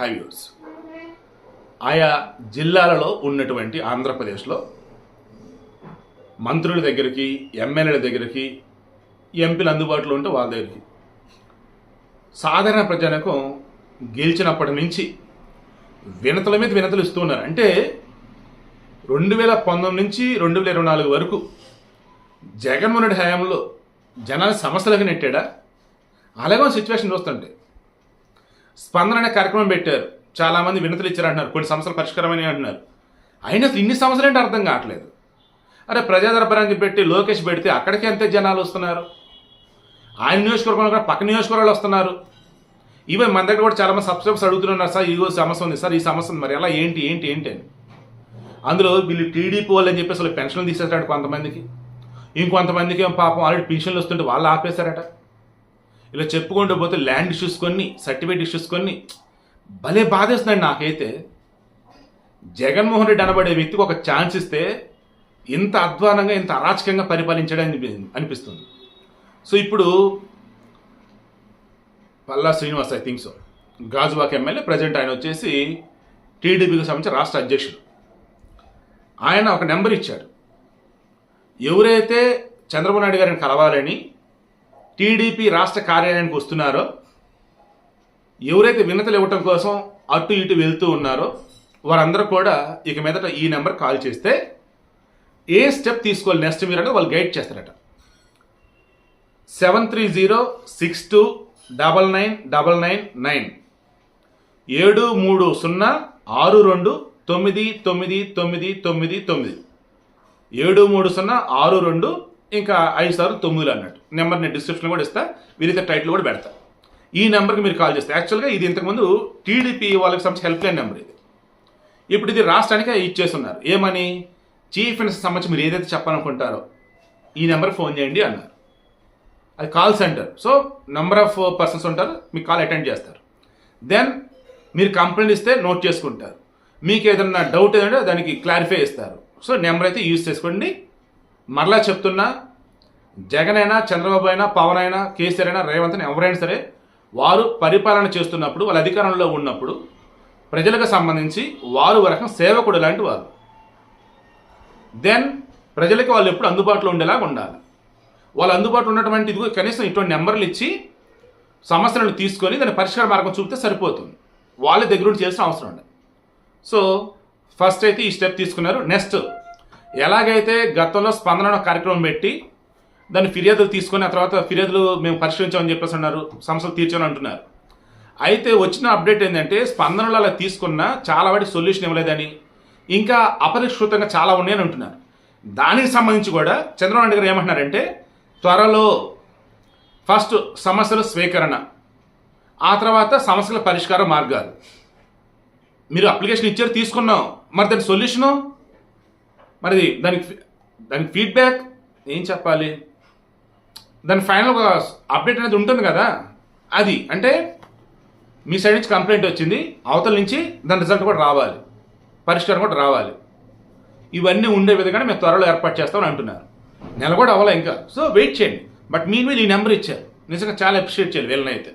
హైవ్యూస్ ఆయా జిల్లాలలో ఉన్నటువంటి ఆంధ్రప్రదేశ్లో మంత్రుల దగ్గరికి ఎమ్మెల్యేల దగ్గరికి ఎంపీలు అందుబాటులో ఉంటే వాళ్ళ దగ్గరికి. సాధారణ ప్రజానకం గెలిచినప్పటి నుంచి వినతల మీద వినతలు ఇస్తూ ఉన్నారు. అంటే రెండు వేల పంతొమ్మిది నుంచి రెండు వేల ఇరవై నాలుగు వరకు జగన్మోహన్ రెడ్డి హయాంలో జనాల సమస్యలకు నెట్టాడా? అలాగే సిచ్యువేషన్ చూస్తుంటే స్పందన అనే కార్యక్రమం పెట్టారు. చాలామంది వినతులు ఇచ్చారంటున్నారు కొన్ని సమస్యలు పరిష్కారమని అంటున్నారు. అయినా అసలు ఇన్ని సమస్యలు ఏంటి అర్థం కావట్లేదు. అరే ప్రజాదరపరానికి పెట్టి లోకేష్ పెడితే అక్కడికి ఎంత జనాలు వస్తున్నారు? ఆయన నియోజకవర్గంలో కూడా పక్క నియోజకవర్గాలు వస్తున్నారు. ఈవెన్ మన దగ్గర కూడా చాలామంది సబ్స్క్రైబర్స్ అడుగుతున్నారు సార్ ఇదిగో సమస్య ఉంది. సార్ ఈ సమస్య ఉంది. మరి ఎలా? ఏంటి? ఏంటి? ఏంటి? అని. అందులో వీళ్ళు టీడీపీ వాళ్ళు అని చెప్పేసి వాళ్ళు పెన్షన్లు తీసేస్తాడు కొంతమందికి. ఇంకొంతమందికి పాపం ఆల్రెడీ పెన్షన్లు వస్తుంటే వాళ్ళు ఆపేశారట. ఇలా చెప్పుకుంటూ పోతే ల్యాండ్ ఇష్యూస్ కొన్ని సర్టిఫికేట్ ఇష్యూస్ కొన్ని. భలే బాధేస్తున్నాడు నాకైతే. జగన్మోహన్ రెడ్డి అనబడే వ్యక్తికి ఒక ఛాన్స్ ఇస్తే ఇంత అధ్వానంగా ఇంత అరాచకంగా పరిపాలించడం అనిపిస్తుంది. సో ఇప్పుడు Palla Srinivas I think so. Gajuwaka MLA present ఆయన వచ్చేసి టీడీపీకి సంబంధించిన రాష్ట్ర అధ్యక్షుడు. ఆయన ఒక నెంబర్ ఇచ్చాడు. ఎవరైతే చంద్రబాబు నాయుడు గారిని కలవాలని టీడీపీ రాష్ట్ర కార్యాలయానికి వస్తున్నారో ఎవరైతే వినతలు ఇవ్వటం కోసం అటు ఇటు వెళ్తూ ఉన్నారో వారందరూ కూడా ఇక మీదట ఈ నెంబర్ కాల్ చేస్తే ఏ స్టెప్ తీసుకోవాలి నెక్స్ట్ మీరు అంటే వాళ్ళు గైడ్ చేస్తారట. Seven three zero six two double nine double nine nine. ఏడు మూడు సున్నా ఆరు రెండు తొమ్మిది తొమ్మిది తొమ్మిది తొమ్మిది తొమ్మిది. ఏడు మూడు సున్నా ఆరు రెండు ఇంకా ఐదు సార్లు తొమ్మిదిలు అన్నట్టు. నెంబర్ నేను డిస్క్రిప్షన్ కూడా ఇస్తా వీరితో టైటిల్ కూడా పెడతా. ఈ నెంబర్కి మీరు కాల్ చేస్తే యాక్చువల్గా ఇది ఇంతకుముందు టీడీపీ వాళ్ళకి సంబంధించి హెల్ప్ లైన్ నెంబర్ ఇది. ఇప్పుడు ఇది రాష్ట్రానికే ఇచ్చేస్తున్నారు. ఏమని చీఫ్ మినిస్టర్ సంబంధించి మీరు ఏదైతే చెప్పాలనుకుంటారో ఈ నెంబర్కి ఫోన్ చేయండి అన్నారు. అది call centre so number of persons ఉంటారు మీకు కాల్ అటెండ్ చేస్తారు. దెన్ మీరు కంప్లైంట్ ఇస్తే నోట్ చేసుకుంటారు. మీకు ఏదన్నా డౌట్ ఏదంటే దానికి క్లారిఫై ఇస్తారు సో నెంబర్ అయితే యూజ్ చేసుకోండి. మరలా చెప్తున్నా జగన్ అయినా చంద్రబాబు అయినా పవన్ అయినా కేసీఆర్ అయినా రేవంత్ అయినా ఎవరైనా సరే వారు పరిపాలన చేస్తున్నప్పుడు వాళ్ళ అధికారంలో ఉన్నప్పుడు ప్రజలకు సంబంధించి వారు వరకం సేవకుడు లాంటి వారు దెన్ ప్రజలకి వాళ్ళు ఎప్పుడు అందుబాటులో ఉండేలాగా ఉండాలి. వాళ్ళు అందుబాటులో ఉన్నటువంటి ఇదిగో కనీసం ఇటువంటి నెంబర్లు ఇచ్చి సమస్యలను తీసుకొని దాని పరిష్కార మార్గం చూపితే సరిపోతుంది. వాళ్ళ దగ్గర నుండి అవసరం ఉండదు సో ఫస్ట్ అయితే ఈ స్టెప్ తీసుకున్నారు. నెక్స్ట్ ఎలాగైతే గతంలో స్పందన కార్యక్రమం పెట్టి దాన్ని ఫిర్యాదులు తీసుకొని ఆ తర్వాత ఫిర్యాదులు మేము పరిష్కరించామని చెప్పేసి అన్నారు సమస్యలు తీర్చామని అంటున్నారు. అయితే వచ్చిన అప్డేట్ ఏంటంటే స్పందనలు అలా తీసుకున్న చాలా వాటి సొల్యూషన్ ఇవ్వలేదని ఇంకా అపరిష్కృతంగా చాలా ఉన్నాయని అంటున్నారు. దానికి సంబంధించి కూడా చంద్రబాబు నాయుడు గారు ఏమంటున్నారంటే త్వరలో ఫస్ట్ సమస్యల స్వీకరణ ఆ తర్వాత సమస్యల పరిష్కార మార్గాలు. మీరు అప్లికేషన్ ఇచ్చారు తీసుకున్నాం. మరి దాని సొల్యూషను మరి దానికి ఫీ- దానికి ఫీడ్బ్యాక్ ఏం చెప్పాలి? దాని ఫైనల్ ఒక అప్డేట్ అనేది ఉంటుంది కదా? అది అంటే మీ సైడ్ నుంచి కంప్లైంట్ వచ్చింది అవతల నుంచి దాని రిజల్ట్ కూడా రావాలి. పరిష్కారం కూడా రావాలి. ఇవన్నీ ఉండే విధంగా మేము త్వరలో ఏర్పాటు చేస్తామని అంటున్నారు. నెల కూడా అవ్వాలి ఇంకా. సో వెయిట్ చేయండి. బట్ మీ మీద ఈ నెంబర్ ఇచ్చారు. నిజంగా చాలా అప్రిషియేట్ చేయాలి వీళ్ళనైతే